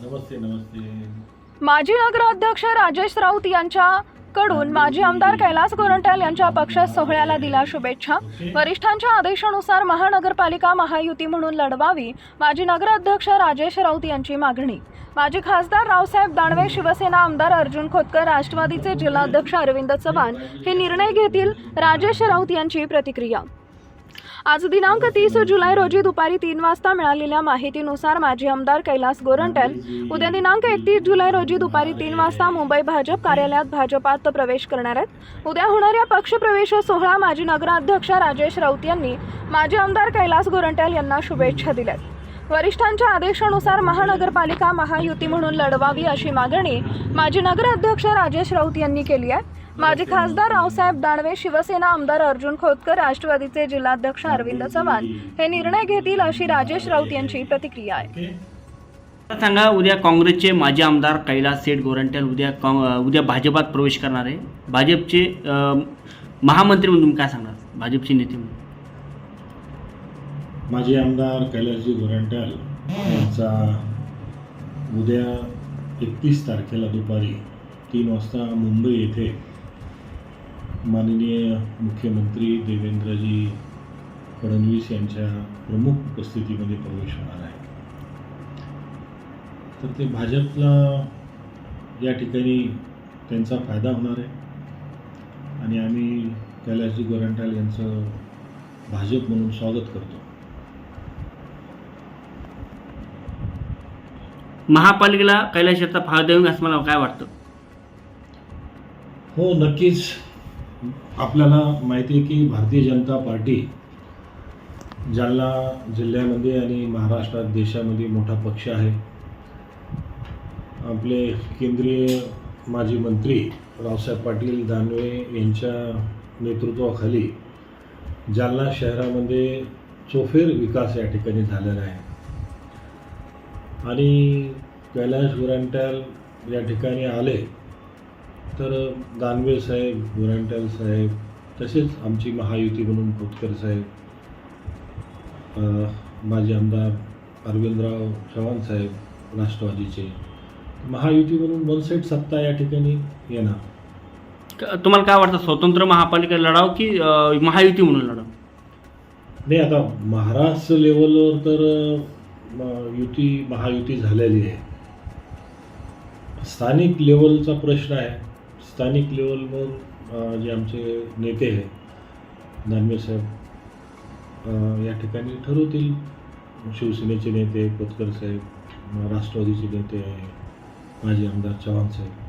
नमस्ते नमस्ते. माजी नगराध्यक्ष राजेश राऊत यांच्याकडून माजी आमदार कैलास गोरंट्याल यांच्या पक्ष सोहळ्याला दिल्या शुभेच्छा. वरिष्ठांच्या आदेशानुसार महानगरपालिका महायुती म्हणून लढवावी माजी नगराध्यक्ष राजेश राऊत यांची मागणी. माजी खासदार रावसाहेब दानवे शिवसेना आमदार अर्जुन खोतकर राष्ट्रवादीचे जिल्हाध्यक्ष अरविंद चव्हाण हे निर्णय घेतील राजेश राऊत यांची प्रतिक्रिया. आज दिनांक तीस जुलै रोजी दुपारी तीन वाजता मिळालेल्या माहितीनुसार माजी आमदार कैलास गोरंट्याल उद्या दिनांक एकतीस जुलै रोजी दुपारी तीन वाजता मुंबई भाजप कार्यालयात भाजपात प्रवेश करणार आहेत. उद्या होणाऱ्या पक्षप्रवेश सोहळा माजी नगराध्यक्ष राजेश राऊत यांनी माजी आमदार कैलास गोरंट्याल यांना शुभेच्छा दिल्यात. वरिष्ठांच्या आदेशानुसार महानगरपालिका महायुती म्हणून लढवावी अशी मागणी माजी नगराध्यक्ष राजेश राऊत यांनी केली आहे. माजी खासदार रावसाहेब दानवे शिवसेना आमदार अर्जुन खोतकर राष्ट्रवादीचे जिल्हाध्यक्ष अरविंद चव्हाण हे निर्णय घेतील अशी राजेश राऊत यांची प्रतिक्रिया आहे. सांगा उद्या काँग्रेसचे माजी आमदार कैलास सेठ गोरंट्याल उद्या काँ उद्या भाजपात प्रवेश करणार आहे. भाजपचे महामंत्री म्हणून तुम्ही काय सांगणार? भाजपचे नेते म्हणून. माजी आमदार कैलासजी गोरंट्याल यांचा उद्या एकतीस तारखेला दुपारी तीन वाजता मुंबई येथे माननीय मुख्यमंत्री देवेंद्रजी फडणवीस यांच्या प्रमुख उपस्थितीमध्ये प्रवेश होणार आहे. तर ते भाजपला या ठिकाणी त्यांचा फायदा होणार आहे. आणि आम्ही कैलासजी गोरंट्याल यांचं भाजप म्हणून स्वागत करतो. महापालिकेला कैलास याचा फायदा होईल असं मला काय वाटतं? हो नक्कीच. आपल्याला माहिती आहे की भारतीय जनता पार्टी जालना जिल्ह्यामध्ये आणि महाराष्ट्रात देशामध्ये मोठा पक्ष आहे. आपले केंद्रीय माजी मंत्री रावसाहेब पाटील दानवे यांच्या नेतृत्वाखाली जालना शहरामध्ये चोफेर विकास या ठिकाणी झालेला आहे. आणि कैलाश गोरंट्याल या ठिकाणी आले तर दानवे साहेब गोरंट्याल साहेब तसेच आमची महायुती म्हणून खोतकर साहेब माजी आमदार अरविंदराव चव्हाण साहेब राष्ट्रवादीचे. महायुती म्हणून वन साईड सत्ता या ठिकाणी येणार. तुम्हाला काय वाटतं स्वतंत्र महापालिका लढाव की महायुती म्हणून लढाव? नाही आता महाराष्ट्र लेवलवर तर युती महायुती झालेली आहे. स्थानिक लेवलचा प्रश्न आहे. स्थानिक लेवलवर जे आमचे नेते आहेत दानवे साहेब या ठिकाणी ठरवतील. शिवसेनेचे नेते कोतकर साहेब राष्ट्रवादीचे नेते माजी आमदार चव्हाण साहेब.